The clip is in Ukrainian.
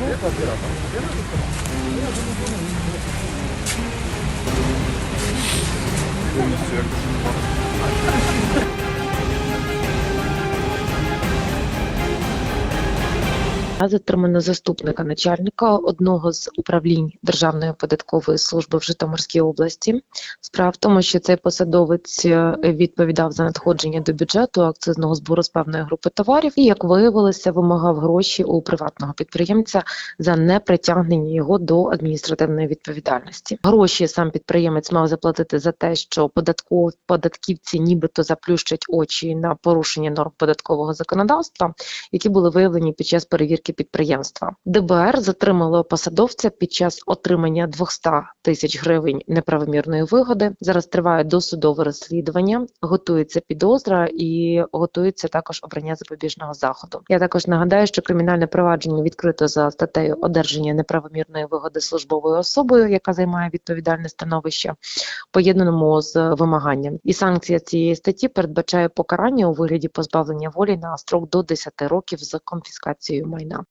Дивіться, як Затримано заступника начальника одного з управлінь Державної податкової служби в Житомирській області. Справа в тому, що цей посадовець е, відповідав за надходження до бюджету акцизного збору з певної групи товарів і, як виявилося, вимагав гроші у приватного підприємця за непритягнення його до адміністративної відповідальності. Гроші сам підприємець мав заплатити за те, що податков податківці нібито заплющать очі на порушення норм податкового законодавства, які були виявлені під час перевірки підприємства. ДБР затримало посадовця під час отримання 200 тисяч гривень неправомірної вигоди. Зараз триває досудове розслідування, готується підозра і готується також обрання запобіжного заходу. Я також нагадаю, що кримінальне провадження відкрито за статтею одержання неправомірної вигоди службовою особою, яка займає відповідальне становище, поєднаному з вимаганням. І санкція цієї статті передбачає покарання у вигляді позбавлення волі на строк до 10 років з конфіскацією майна.